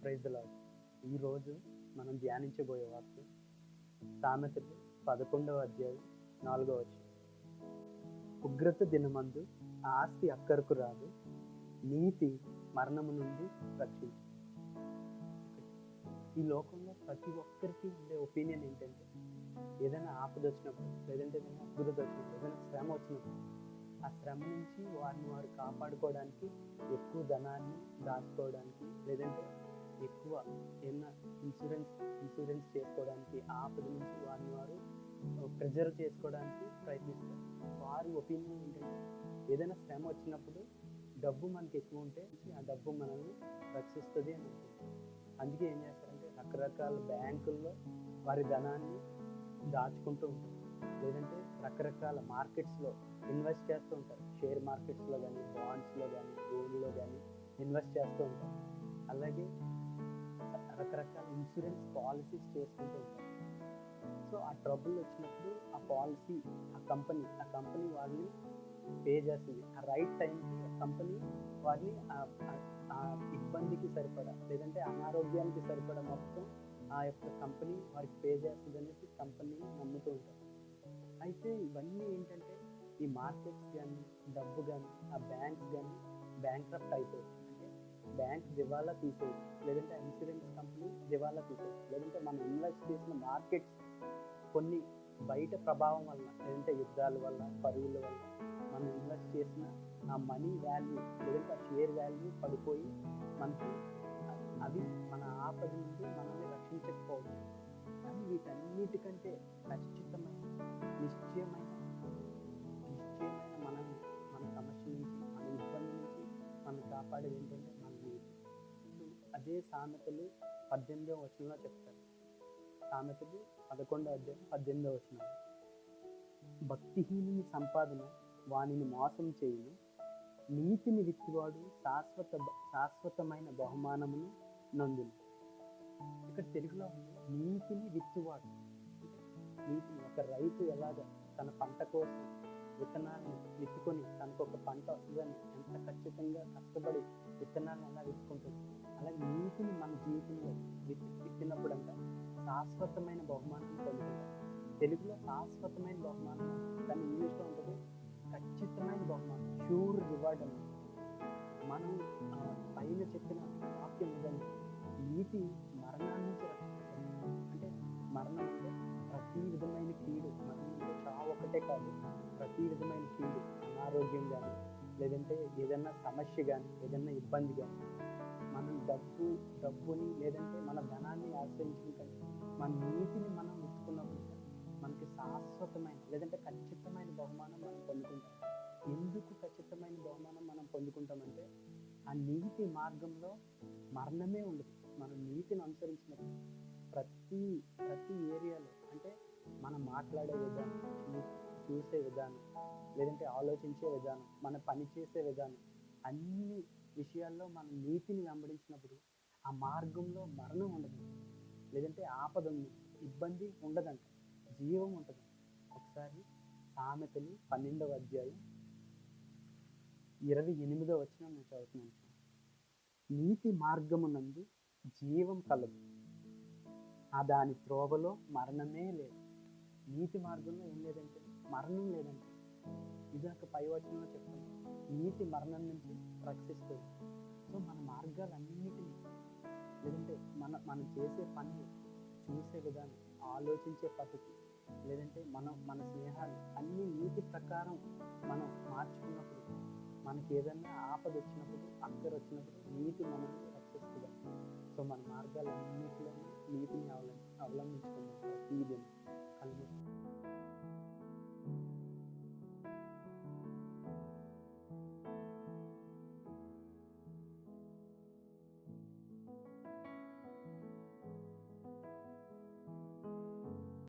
Praise lord ఈరోజు మనం ధ్యానించబోయే వార్త సామెతలు పదకొండవ అధ్యాయం నాలుగవ వచ్చి ఉగ్రత దినమందు ఆస్తి అక్కరకు రాదు నీతి మరణము నుండి రక్షించు. ఈ లోకంలో ప్రతి ఒక్కరికి ఉండే ఒపీనియన్ ఏంటంటే ఏదైనా ఆపద వచ్చినప్పుడు లేదంటే ఏదైనా అద్భుత వచ్చినప్పుడు ఏదైనా శ్రమ వచ్చినప్పుడు ఆ శ్రమ నుంచి వారిని వారు కాపాడుకోవడానికి ఎక్కువ ధనాన్ని దాచుకోవడానికి లేదంటే ఎక్కువ ఏమన్నా ఇన్సూరెన్స్ ఇన్సూరెన్స్ చేసుకోవడానికి ఆపద నుంచి వారిని వారు ప్రిజర్వ్ చేసుకోవడానికి ప్రయత్నిస్తారు. వారి ఒపీనియన్ ఏంటంటే ఏదైనా శ్రమ వచ్చినప్పుడు డబ్బు మనకి ఎక్కువ ఉంటే ఆ డబ్బు మనల్ని రక్షిస్తుంది అని అనుకుంటారు అందుకే ఏం చేస్తారంటే రకరకాల బ్యాంకుల్లో వారి ధనాన్ని దాచుకుంటూ ఉంటారు. లేదంటే రకరకాల మార్కెట్స్లో ఇన్వెస్ట్ చేస్తూ ఉంటారు. షేర్ మార్కెట్స్లో కానీ బాండ్స్లో కానీ గోల్డ్లో కానీ ఇన్వెస్ట్ చేస్తూ ఉంటారు. అలాగే రకరకాల ఇన్సూరెన్స్ పాలసీస్ చేసుకుంటూ ఉంటారు. సో ఆ ట్రబుల్ వచ్చినప్పుడు ఆ పాలసీ ఆ కంపెనీ ఆ కంపెనీ వాళ్ళని పే చేస్తుంది. ఆ రైట్ టైంకి ఆ కంపెనీ వారిని ఆ- ఇబ్బందికి సరిపడా లేదంటే అనారోగ్యానికి సరిపడా మొత్తం ఆ యొక్క కంపెనీ వారికి పే చేస్తుంది అనేసి కంపెనీ నమ్ముతూ ఉంటారు. అయితే ఇవన్నీ ఏంటంటే ఈ మార్కెట్స్ కానీ డబ్బు కానీ ఆ బ్యాంక్స్ కానీ బ్యాంక్రప్ట్ అయిపోయి బ్యాంక్ దివాలా తీసేది లేదంటే ఇన్సూరెన్స్ కంపెనీ దివాలా తీసేది లేదంటే మనం ఇన్వెస్ట్ చేసిన మార్కెట్స్ కొన్ని బయట ప్రభావం వల్ల లేదంటే యుద్ధాల వల్ల పరుగుల వల్ల మనం ఇన్వెస్ట్ చేసిన ఆ మనీ వాల్యూ లేదంటే ఆ షేర్ వాల్యూ పడిపోయి మనకి అవి మన ఆపద నుండి మనల్ని రక్షించకపోవడం. కానీ వీటన్నిటికంటే ఖచ్చితమైన నిశ్చయమైన నిశ్చయమైన మనల్ని మన సమస్య నుంచి మన ఇబ్బంది నుంచి మనం కాపాడేది ఏంటంటే అదే సామెతలు పద్దెనిమిదో వచనంలో చెప్తారు. సామెతలు పదకొండో అధ్యాయం పద్దెనిమిదో వచనం. భక్తిహీనుని సంపాదన వానిని మోసం చేయును. నీతిని విత్తివాడు శాశ్వత శాశ్వతమైన బహుమానమును నందును. ఇక్కడ తెలుగులో నీతిని విత్తువాడు. నీతిని ఒక రైతు ఎలాగ తన పంట కోసం విత్తనాలను విత్తుకొని తనకు ఒక పంట వస్తుందని ఎంత ఖచ్చితంగా కష్టపడి విత్తనాలను ఎలా విత్తుకుంటుంది. అలాగే నీతిని మన జీవితంలో విత్తి విత్తినప్పుడు అంట శాశ్వతమైన బహుమానం పొందుకుంటాం. తెలుగులో శాశ్వతమైన బహుమానం అంటాం. ఇంగ్లీష్లో ఉంటుంది ఖచ్చితమైన బహుమానం షూర్ రివార్డ్ అని మనం పైన చెప్పిన వాక్యం విధంగా నీతి మరణాన్ని నుంచి రక్షిస్తుంది అంటే మరణం అంటే ప్రతి విధమైన కీడు మరణం అంటే చావు ఒకటే కాదు. ప్రతి విధమైన కీడు అనారోగ్యం కానీ లేదంటే ఏదైనా సమస్య కానీ ఏదైనా ఇబ్బంది కానీ మనం డబ్బు డబ్బుని లేదంటే మన ధనాన్ని ఆశ్రయించడం కంటే మన నీతిని మనం ఉంచుకున్నప్పుడు మనకి శాశ్వతమైన లేదంటే ఖచ్చితమైన బహుమానం మనం పొందుకుంటాం. ఎందుకు ఖచ్చితమైన బహుమానం మనం పొందుకుంటామంటే ఆ నీతి మార్గంలో మరణమే ఉండదు. మనం నీతిని అనుసరించినప్పుడు ప్రతి ప్రతి ఏరియాలో అంటే మనం మాట్లాడే విధానం చూసే విధానం లేదంటే ఆలోచించే విధానం మన పని చేసే విధానం అన్ని విషయాల్లో మనం నీతిని వెంబడించినప్పుడు ఆ మార్గంలో మరణం ఉండదు. లేదంటే ఆపద ఉంది ఇబ్బంది ఉండదంట జీవం ఉంటుంది. ఒకసారి సామెతలు పన్నెండవ అధ్యాయం ఇరవై ఎనిమిదో వచ్చిన నేను చదువుతున్నాను నీతి మార్గమునందు జీవం కలదు. ఆ దాని త్రోవలో మరణమే లేదు. నీతి మార్గంలో ఏం లేదంటే మరణం లేదంటే ఇదాక పైవచనంలో చెప్తాను నీతి మరణం నుంచి రక్షిస్తుంది. సో మన మార్గాలన్నిటినీ లేదంటే మన మనం చేసే పనులు చూసే విధానం ఆలోచించే పద్ధతి లేదంటే మనం మన స్నేహాలు అన్ని నీతి ప్రకారం మనం మార్చుకున్నప్పుడు మనకి ఏదైనా ఆపద వచ్చినప్పుడు అక్కర వచ్చినప్పుడు నీతి మనల్ని రక్షిస్తుంది. సో మన మార్గాలన్నింటిలోనూ నీతిని అవలం అవలంబించుకుందాం